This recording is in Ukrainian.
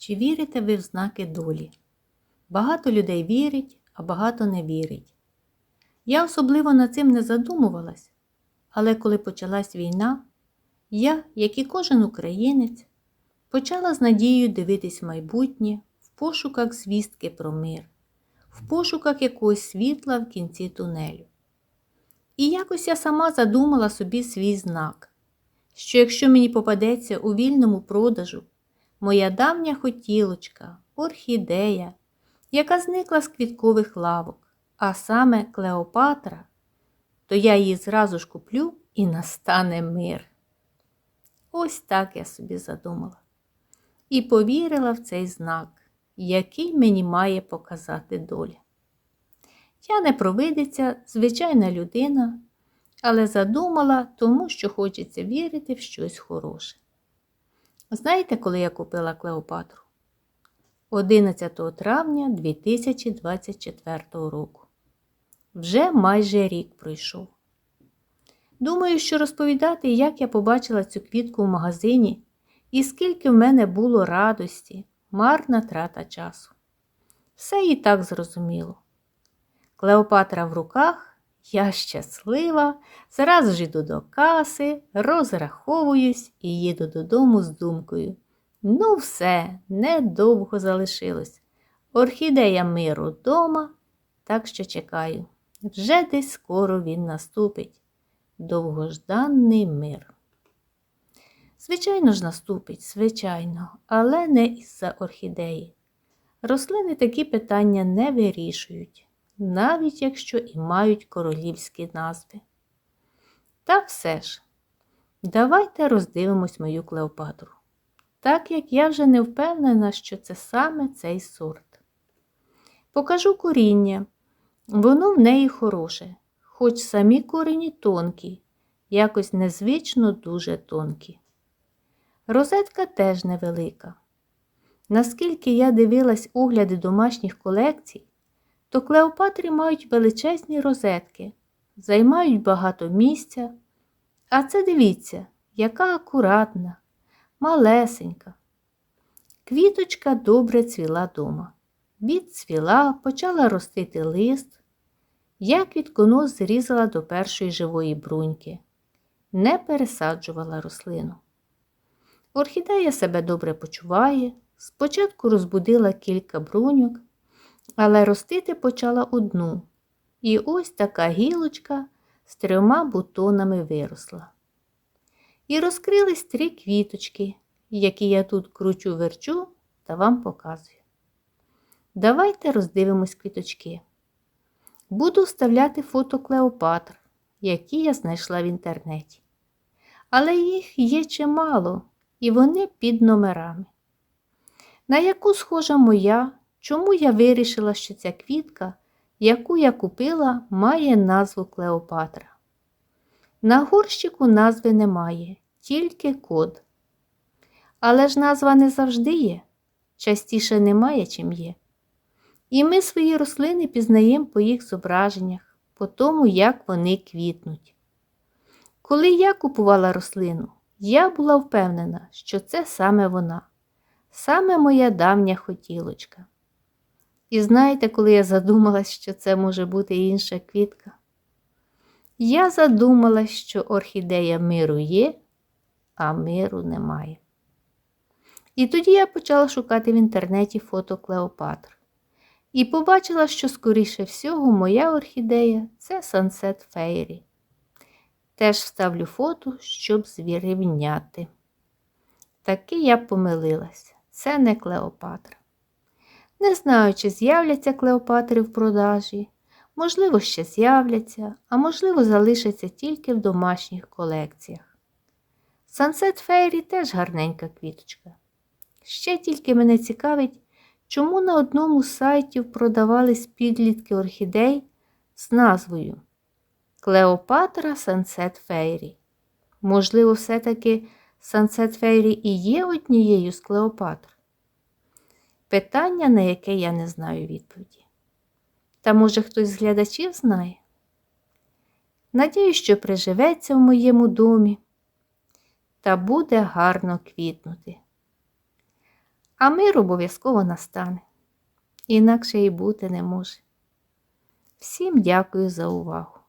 Чи вірите ви в знаки долі? Багато людей вірить, а багато не вірить. Я особливо над цим не задумувалась, але коли почалась війна, я, як і кожен українець, почала з надією дивитись в майбутнє в пошуках звістки про мир, в пошуках якогось світла в кінці тунелю. І якось я сама задумала собі свій знак, що якщо мені попадеться у вільному продажу моя давня хотілочка, орхідея, яка зникла з квіткових лавок, а саме Клеопатра, то я її зразу ж куплю і настане мир. Ось так я собі задумала. І повірила в цей знак, який мені має показати доля. Я не провидиця, звичайна людина, але задумала тому, що хочеться вірити в щось хороше. Знаєте, коли я купила Клеопатру? 11 травня 2024 року. Вже майже рік пройшов. Думаю, що розповідати, як я побачила цю квітку в магазині і скільки в мене було радості, марна трата часу. Все і так зрозуміло. Клеопатра в руках, я щаслива, зразу ж іду до каси, розраховуюсь і їду додому з думкою. Ну, все, недовго залишилось. Орхідея миру дома, так що чекаю. Вже десь скоро він наступить. Довгожданий мир. Звичайно ж, наступить, звичайно, але не із-за орхідеї. Рослини такі питання не вирішують, навіть якщо і мають королівські назви. Та все ж, давайте роздивимось мою Клеопатру так як я вже не впевнена, що це саме цей сорт. Покажу коріння. Воно в неї хороше, хоч самі корені тонкі, якось незвично дуже тонкі. Розетка теж невелика. Наскільки я дивилась огляди домашніх колекцій, то клеопатри мають величезні розетки, займають багато місця. А це дивіться, яка акуратна, малесенька. Квіточка добре цвіла дома. Відцвіла, почала ростити лист. Я квітконос зрізала до першої живої бруньки, не пересаджувала рослину. Орхідея себе добре почуває, спочатку розбудила кілька бруньок, але ростити почала одну. І ось така гілочка з трьома бутонами виросла. І розкрились три квіточки, які я тут кручу верчу та вам показую. Давайте роздивимось квіточки. Буду вставляти фото Клеопатр, які я знайшла в інтернеті. Але їх є чимало, і вони під номерами. На яку схожа моя, чому я вирішила, що ця квітка, яку я купила, має назву Клеопатра. На горщику назви немає, тільки код. Але ж назва не завжди є, частіше немає, чим є. І ми свої рослини пізнаємо по їх зображеннях, по тому, як вони квітнуть. Коли я купувала рослину, я була впевнена, що це саме вона, саме моя давня хотілочка. І знаєте, коли я задумалась, що це може бути інша квітка? Я задумалась, що орхідея миру є, а миру немає. І тоді я почала шукати в інтернеті фото Клеопатр. І побачила, що, скоріше всього, моя орхідея це Sunset Fairy. Теж вставлю фото, щоб звірівняти. Таки я помилилася. Це не Клеопатра. Не знаю, чи з'являться Клеопатри в продажі. Можливо, ще з'являться, а можливо, залишаться тільки в домашніх колекціях. Sunset Fairy теж гарненька квіточка. Ще тільки мене цікавить, чому на одному з сайтів продавались підлітки орхідей з назвою Клеопатра Sunset Fairy. Можливо, все-таки Sunset Fairy і є однією з Клеопатр? Питання, на яке я не знаю відповіді. Та, може, хтось з глядачів знає? Надію, що приживеться в моєму домі та буде гарно квітнути. А мир обов'язково настане. Інакше і бути не може. Всім дякую за увагу.